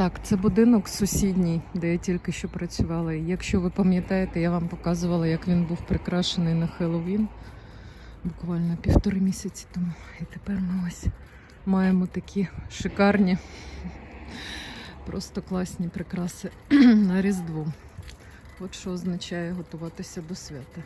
Так, це будинок сусідній, де я тільки що працювала. Якщо ви пам'ятаєте, я вам показувала, як він був прикрашений на Хеллоуін буквально півтори місяці тому. І тепер ми ось маємо такі шикарні, просто класні прикраси на Різдво. От що означає готуватися до свята.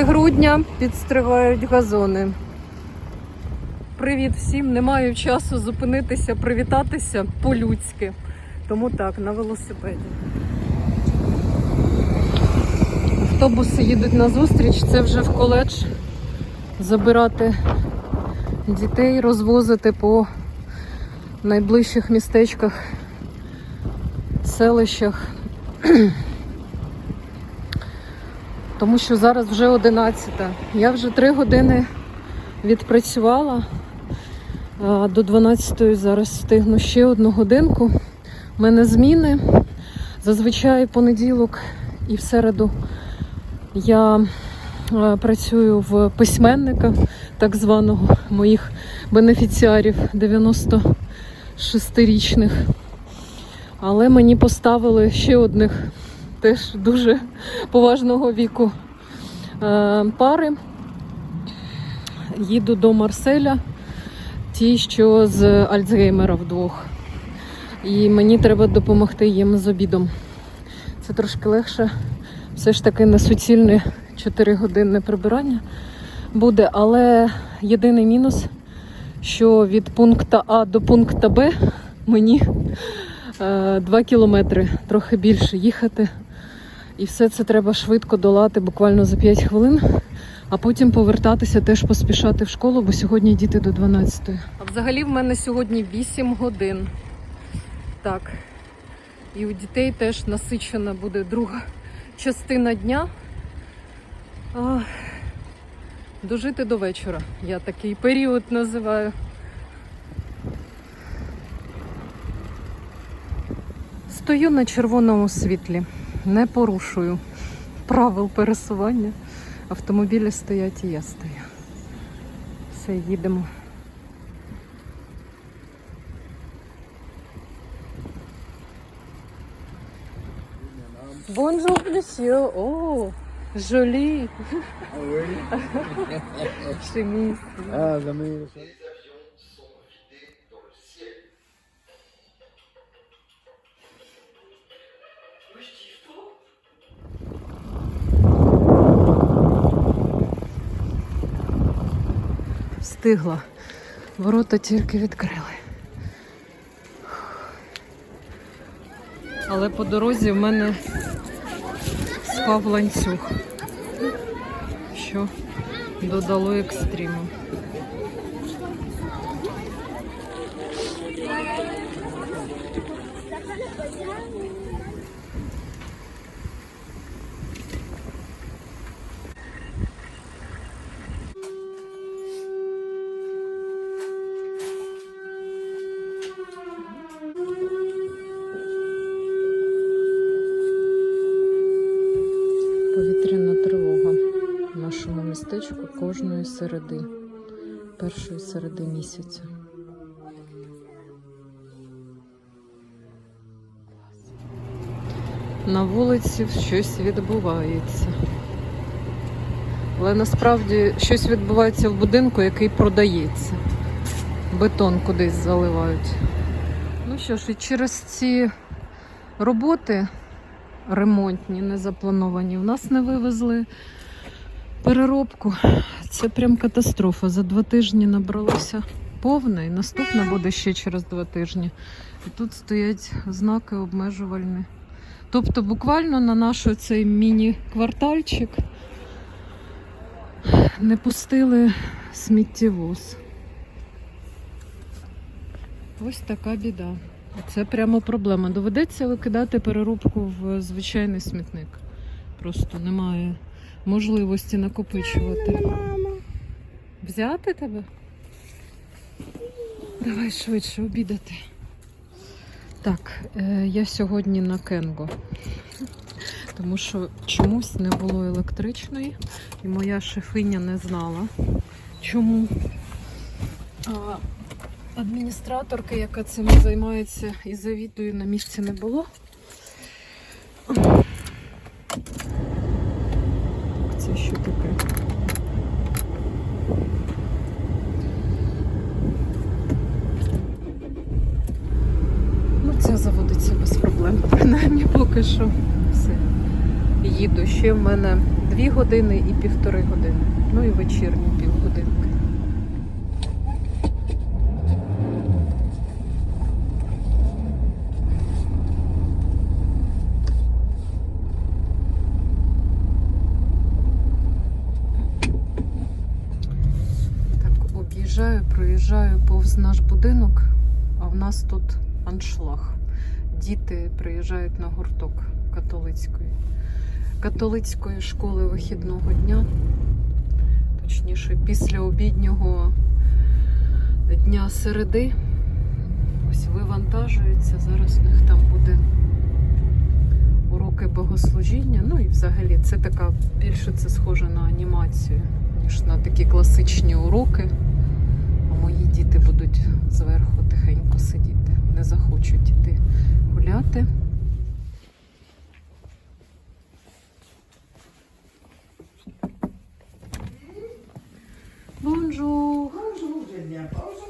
Грудня підстривають газони. Привіт всім! Не маю часу зупинитися, привітатися по-людськи. Тому так, на велосипеді. Автобуси їдуть на зустріч, це вже в коледж. Забирати дітей, розвозити по найближчих містечках, селищах. Тому що зараз вже 11. Я вже 3 години відпрацювала. До 12 зараз встигну ще одну годинку. У мене зміни. Зазвичай понеділок і в середу я е, працюю в письменника, так званого моїх бенефіціарів 96-річних. Але мені поставили ще одних теж дуже поважного віку е, пари. Їду до Марселя, ті, що з Альцгеймера вдвох. І мені треба допомогти їм з обідом. Це трошки легше. Все ж таки не суцільне 4-годинне прибирання буде, але єдиний мінус, що від пункту А до пункту Б мені 2 кілометри, трохи більше їхати. І все це треба швидко долати буквально за 5 хвилин, а потім повертатися теж поспішати в школу, бо сьогодні діти до 12. А взагалі в мене сьогодні 8 годин. Так. І у дітей теж насичена буде друга частина дня. А, дожити до вечора. Я такий період називаю. Стою на червоному світлі, не порушую правил пересування. Автомобілі стоять і я стою. Все, їдемо. Bonjour, monsieur. Oh, joli. Ah Встигла. Ворота тільки відкрили. Але по дорозі в мене спав ланцюг, що додало екстриму. Середи, першої середи місяця. На вулиці щось відбувається. Але насправді щось відбувається в будинку, який продається. Бетон кудись заливають. Ну що ж, і через ці роботи ремонтні, не заплановані. У нас не вивезли переробку. Це прям катастрофа. За два тижні набралося повне, і наступне буде ще через два тижні. І тут стоять знаки обмежувальні. Тобто, буквально на наш цей міні-квартальчик Не пустили сміттєвоз. Ось така біда. Це прямо проблема. Доведеться викидати переробку в звичайний смітник. Просто немає можливості накопичувати. Мама. Взяти тебе? Давай швидше обідати. Так, е, я сьогодні на Кенго. Тому що чомусь не було електричної, і моя шефиня не знала, чому. А адміністраторки, яка цим займається і завідує, на місці не було. Це що таке? Ну, це заводиться без проблем. Принаймні поки що все. Їду. Ще в мене дві години і півтори години. Ну і вечірні півгодинки. Так, об'їжджаю, проїжджаю повз наш будинок, а в нас тут аншлаг. Діти приїжджають на гурток католицької. Католицької школи вихідного дня. Точніше, після обіднього дня середи. Ось вивантажуються. Зараз у них там буде уроки богослужіння. Ну і взагалі це така більше це схоже на анімацію, ніж на такі класичні уроки. Діти будуть зверху тихенько сидіти, не захочуть іти гуляти. Бонжур! Bonjour,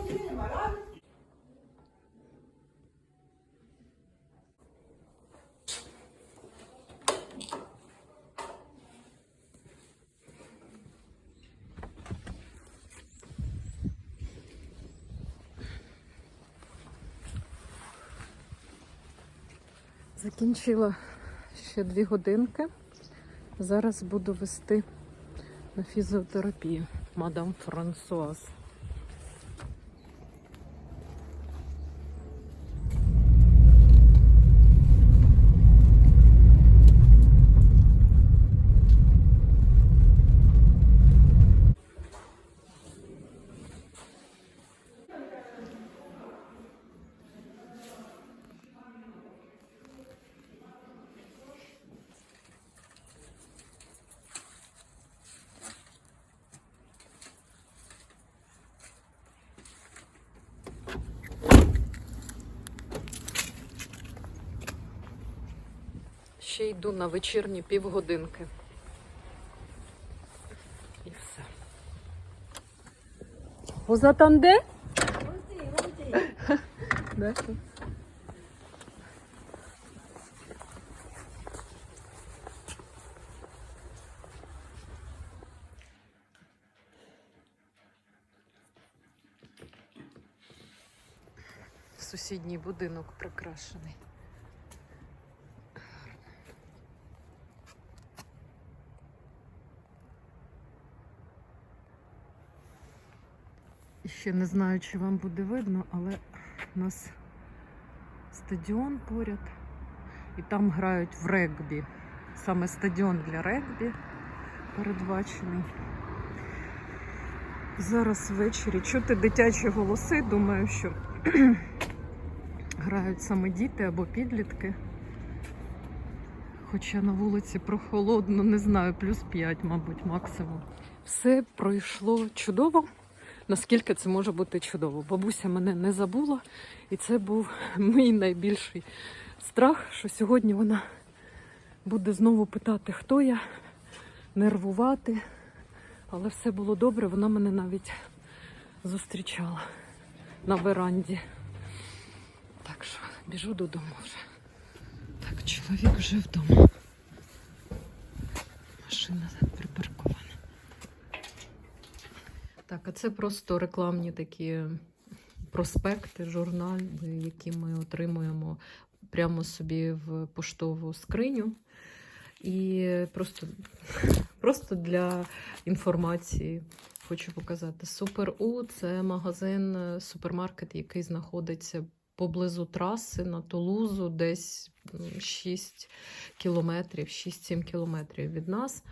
Закінчила ще дві годинки. Зараз буду вести на фізіотерапію мадам Франсуаз. Ще йду на вечірні півгодинки. І все. Vous attendez? D'accord. Сусідній будинок прикрашений. Ще не знаю, чи вам буде видно, але у нас стадіон поряд. І там грають в регбі. Саме стадіон для регбі передбачений. Зараз ввечері чути дитячі голоси. Думаю, що грають саме діти або підлітки. Хоча на вулиці прохолодно, не знаю, плюс 5, мабуть, максимум. Все пройшло чудово наскільки це може бути чудово. Бабуся мене не забула, і це був мій найбільший страх, що сьогодні вона буде знову питати, хто я, нервувати. Але все було добре, вона мене навіть зустрічала на веранді. Так що біжу додому вже. Так, чоловік вже вдома. Машина Так, а це просто рекламні такі проспекти, журнали, які ми отримуємо прямо собі в поштову скриню. І просто Просто для інформації хочу показати. Супер У це магазин, супермаркет, який знаходиться поблизу траси на Тулузу, десь 6 кілометрів, 6-7 кілометрів від нас.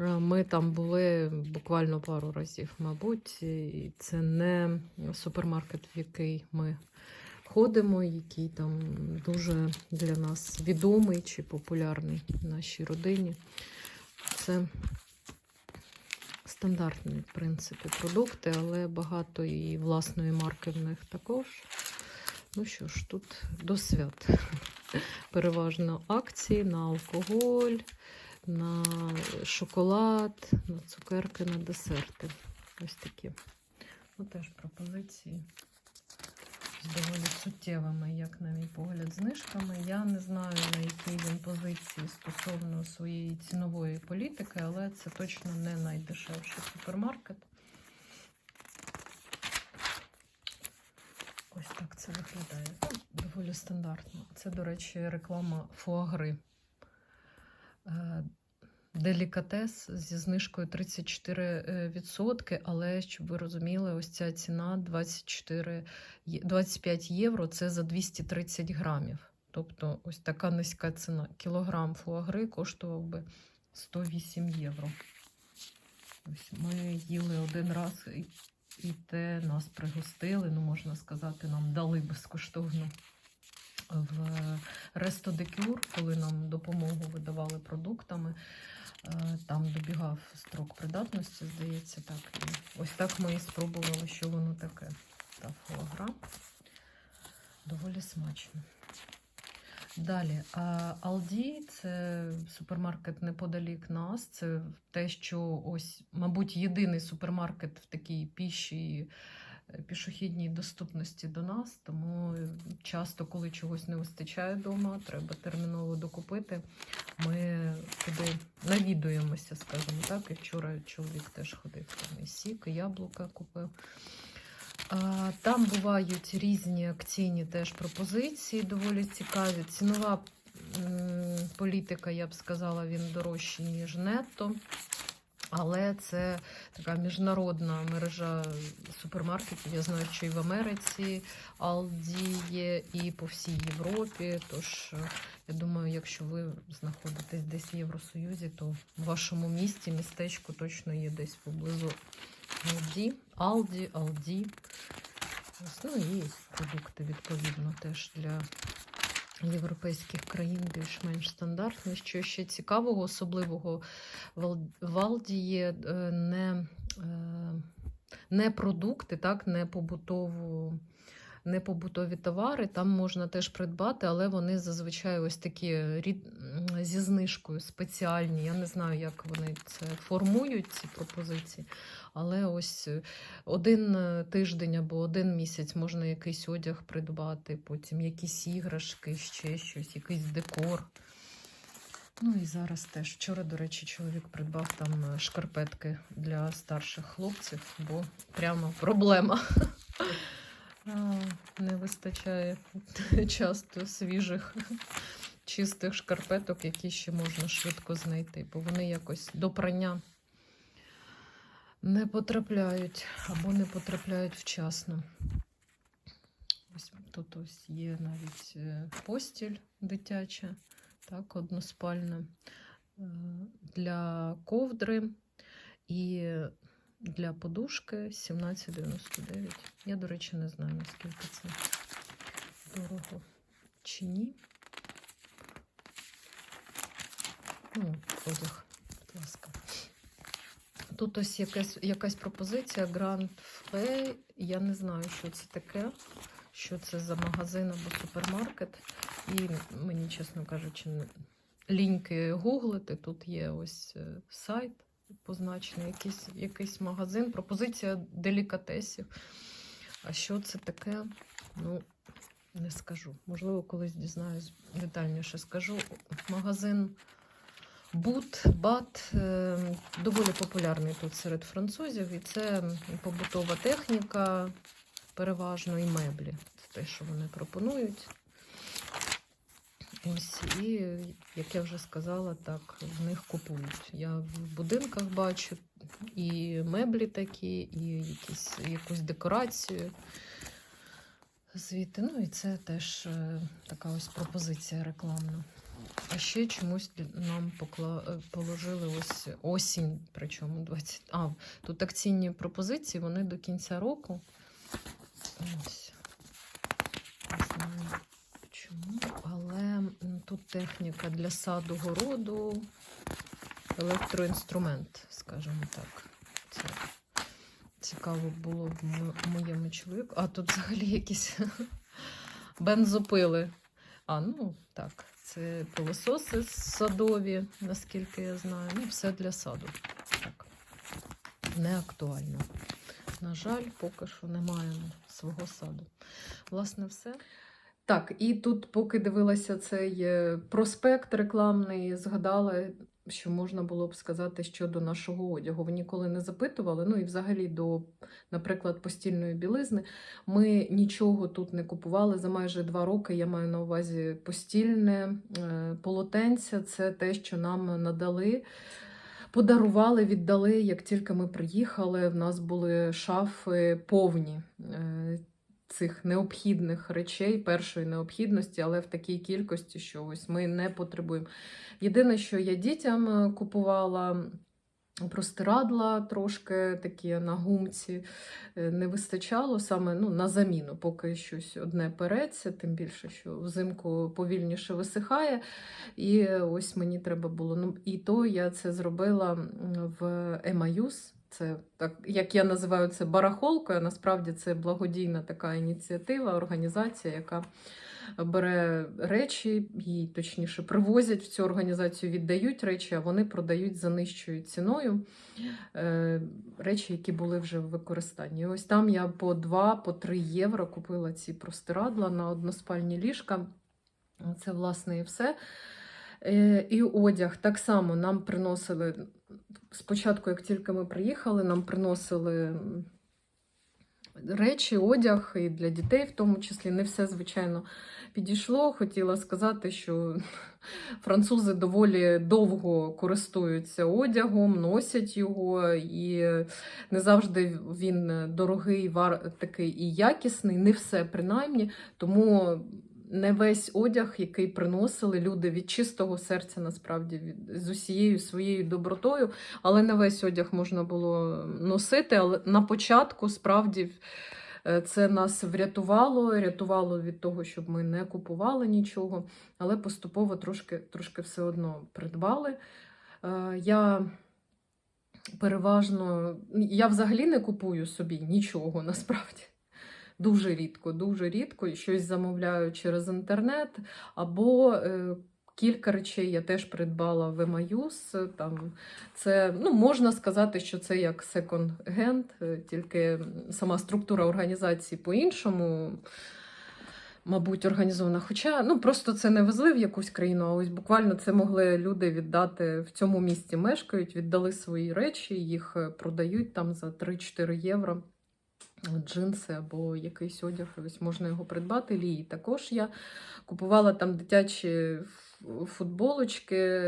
Е, Ми там були буквально пару разів, мабуть, і це не супермаркет, в який ми ходимо, який там дуже для нас відомий чи популярний в нашій родині. Це стандартні, в принципі, продукти, але багато і власної марки в них також. Ну що ж, тут до свят. Переважно акції на алкоголь, на шоколад, на цукерки, на десерти. Ось такі. Ну, теж пропозиції з доволі суттєвими, як на мій погляд, знижками. Я не знаю, на якій він позиції стосовно своєї цінової політики, але це точно не найдешевший супермаркет. Ось так це виглядає. Ну, доволі стандартно. Це, до речі, реклама фуагри. Е, Делікатес зі знижкою 34%, але щоб ви розуміли, ось ця ціна 24, 25 євро це за 230 грамів. Тобто ось така низька ціна. Кілограм фуагри коштував би 108 євро. Ось ми їли один раз і те нас пригостили, ну можна сказати, нам дали безкоштовно в Ресто Декюр, коли нам допомогу видавали продуктами. Е, Там добігав строк придатності, здається, так. І ось так ми і спробували, що воно таке. Та фуагра. Доволі смачно. Далі, а, Алді це супермаркет неподалік нас. Це те, що ось, мабуть, єдиний супермаркет в такій пішій е, пішохідній доступності до нас. Тому часто, коли чогось не вистачає вдома, треба терміново докупити. Ми туди навідуємося, скажімо так. І вчора чоловік теж ходив там і сік, і яблука купив. Там бувають різні акційні теж пропозиції, доволі цікаві. Цінова політика, я б сказала, він дорожчий, ніж нетто. Але це така міжнародна мережа супермаркетів. Я знаю, що і в Америці Алді є, і по всій Європі. Тож, е, я думаю, якщо ви знаходитесь десь в Євросоюзі, то в вашому місті, містечку точно є десь поблизу Алді, Алді, Алді. Ну і продукти, відповідно, теж для європейських країн більш-менш стандартний. Що ще цікавого, особливого в Ал- в Алді є е, не, е, не продукти, так, не побутову. Не побутові товари, там можна теж придбати, але вони зазвичай ось такі зі знижкою спеціальні. Я не знаю, як вони це формують, ці пропозиції. Але ось е, один е, тиждень або один місяць можна якийсь одяг придбати, потім якісь іграшки, ще щось, якийсь декор. Ну і зараз теж. Вчора, до речі, чоловік придбав там е, шкарпетки для старших хлопців, бо прямо проблема. Не вистачає часто свіжих, чистих шкарпеток, які ще можна швидко знайти, бо вони якось до прання не потрапляють або не потрапляють вчасно. Ось тут ось є навіть е, постіль дитяча, так, односпальна е, для ковдри і для подушки 17,99. Я, до речі, не знаю, наскільки це дорого чи ні. Ну, одяг, будь ласка. Тут ось якась, якась пропозиція Grand Fay. Я не знаю, що це таке, що це за магазин або супермаркет. І мені, чесно кажучи, ліньки гуглити. Тут є ось е, сайт позначений, якийсь, якийсь магазин, пропозиція делікатесів. А що це таке? Ну, не скажу. Можливо, колись дізнаюсь детальніше скажу. Магазин Бут, бат е, доволі популярний тут серед французів, і це побутова техніка, переважно і меблі. Це те, що вони пропонують. Ось, і, як я вже сказала, так, в них купують. Я в будинках бачу і меблі такі, і якісь, якусь декорацію. Звідти. Ну і це теж е, така ось пропозиція рекламна. А ще чомусь нам покла... е, положили ось осінь, причому 20. А, тут акційні пропозиції, вони до кінця року. Ось. Не знаю чому, але тут техніка для саду городу, електроінструмент, скажімо так. Це цікаво було в моєму чоловіку. А тут взагалі якісь бензопили. А, ну так, це пилососи садові, наскільки я знаю. Ну, все для саду. Так. Не актуально. На жаль, поки що немає свого саду. Власне, все. Так, і тут, поки дивилася цей е, проспект рекламний, згадала, що можна було б сказати щодо нашого одягу. Ви ніколи не запитували. Ну і взагалі до, наприклад, постільної білизни. Ми нічого тут не купували за майже два роки. Я маю на увазі постільне е, полотенця. Це те, що нам надали. Подарували, віддали, як тільки ми приїхали. В нас були шафи повні е, цих необхідних речей, першої необхідності, але в такій кількості, що ось ми не потребуємо. Єдине, що я дітям е, купувала. Простирадла трошки такі на гумці е, не вистачало саме ну, на заміну, поки щось одне переться, тим більше, що взимку повільніше висихає. І ось мені треба було. Ну, і то я це зробила в Емаюс. Це так, як я називаю це барахолкою. Насправді це благодійна така ініціатива, організація, яка бере речі, їй точніше привозять в цю організацію, віддають речі, а вони продають за нижчою ціною е, речі, які були вже в використанні. Ось там я по 2 по 3 євро купила ці простирадла на односпальні ліжка. Це, власне, і все. Е, І одяг так само нам приносили. Спочатку, як тільки ми приїхали, нам приносили речі, одяг і для дітей, в тому числі. Не все, звичайно, підійшло. Хотіла сказати, що французи доволі довго користуються одягом, носять його, і не завжди він дорогий, такий і якісний, не все принаймні. Тому не весь одяг, який приносили люди від чистого серця, насправді від, з усією своєю добротою, але не весь одяг можна було носити. Але на початку справді е, це нас врятувало, рятувало від того, щоб ми не купували нічого, але поступово трошки, трошки все одно придбали. Е, Я переважно, я взагалі не купую собі нічого насправді. Дуже рідко, дуже рідко щось замовляю через інтернет, або е, кілька речей я теж придбала в Емаюс. Там це ну, можна сказати, що це як секонд-генд, е, тільки сама структура організації по-іншому. Мабуть, організована. Хоча ну просто це не везли в якусь країну, а ось буквально це могли люди віддати в цьому місті мешкають, віддали свої речі, їх е, продають там за 3-4 євро джинси або якийсь одяг, ось можна його придбати. Лії також я купувала там дитячі футболочки,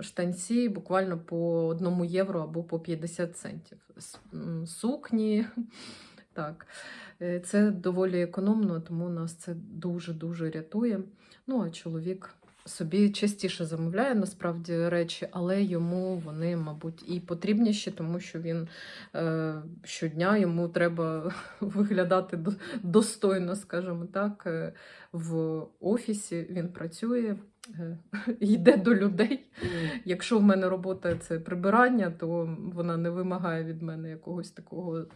штанці буквально по 1 євро або по 50 центів. Сукні. Так, Е, це доволі економно, тому нас це дуже-дуже рятує. Ну, а чоловік собі частіше замовляє насправді речі, але йому вони, мабуть, і потрібніші, тому що він е, щодня йому треба виглядати достойно, скажімо так. Е, В офісі він працює, е, йде до людей. Якщо в мене робота це прибирання, то вона не вимагає від мене якогось такого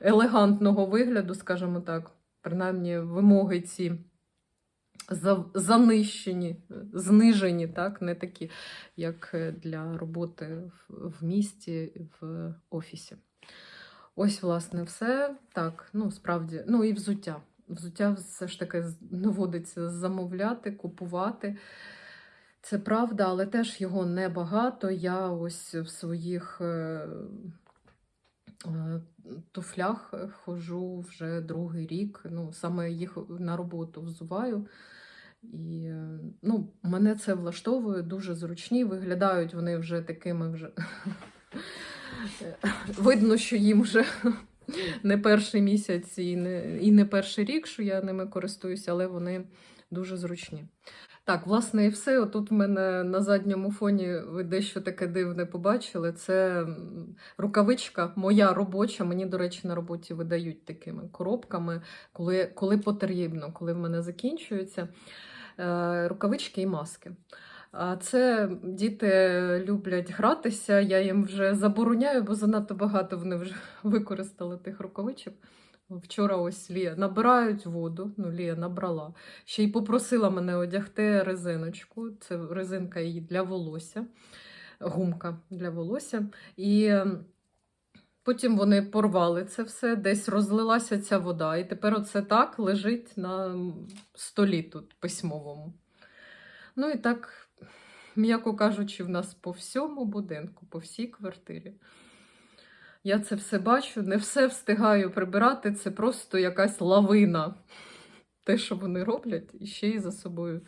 елегантного вигляду, скажімо так. Принаймні, вимоги ці занищені, знижені, так, не такі, як е, для роботи в, місті, в офісі. Ось, власне, все. Так, ну, справді, ну і взуття. Взуття все ж таки доводиться замовляти, купувати. Це правда, але теж його небагато. Я ось в своїх е, туфлях ходжу вже другий рік. Ну, саме їх на роботу взуваю. І е, ну, мене це влаштовує дуже зручні. Виглядають вони вже такими вже. Видно, що їм вже не перший місяць і не, і не перший рік, що я ними користуюся, але вони дуже зручні. Так, власне, і все. Отут в мене на задньому фоні ви дещо таке дивне побачили. Це рукавичка моя робоча. Мені, до речі, на роботі видають такими коробками, коли, коли потрібно, коли в мене закінчується. Е, рукавички і маски. А це діти люблять гратися. Я їм вже забороняю, бо занадто багато вони вже використали тих рукавичок. Вчора ось Лія набирають воду. Ну, Лія набрала. Ще й попросила мене одягти резиночку. Це резинка її для волосся, гумка для волосся. І потім вони порвали це все, десь розлилася ця вода. І тепер оце так лежить на столі тут письмовому. Ну і так, м'яко кажучи, в нас по всьому будинку, по всій квартирі. Я це все бачу, не все встигаю прибирати, це просто якась лавина. Те, що вони роблять, і ще й за собою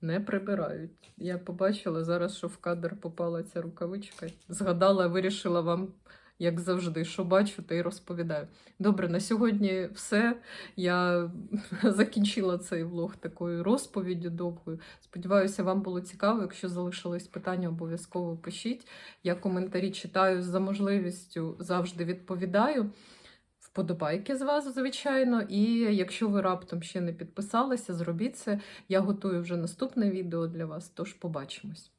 не прибирають. Я побачила зараз, що в кадр попала ця рукавичка. Згадала, вирішила вам, як завжди, що бачу, та й розповідаю. Добре, на сьогодні все. Я закінчила цей влог такою розповіддю довгою. Сподіваюся, вам було цікаво. Якщо залишились питання, обов'язково пишіть. Я коментарі читаю за можливістю, завжди відповідаю. Вподобайки з вас, звичайно. І якщо ви раптом ще не підписалися, зробіть це. Я готую вже наступне відео для вас. Тож побачимось.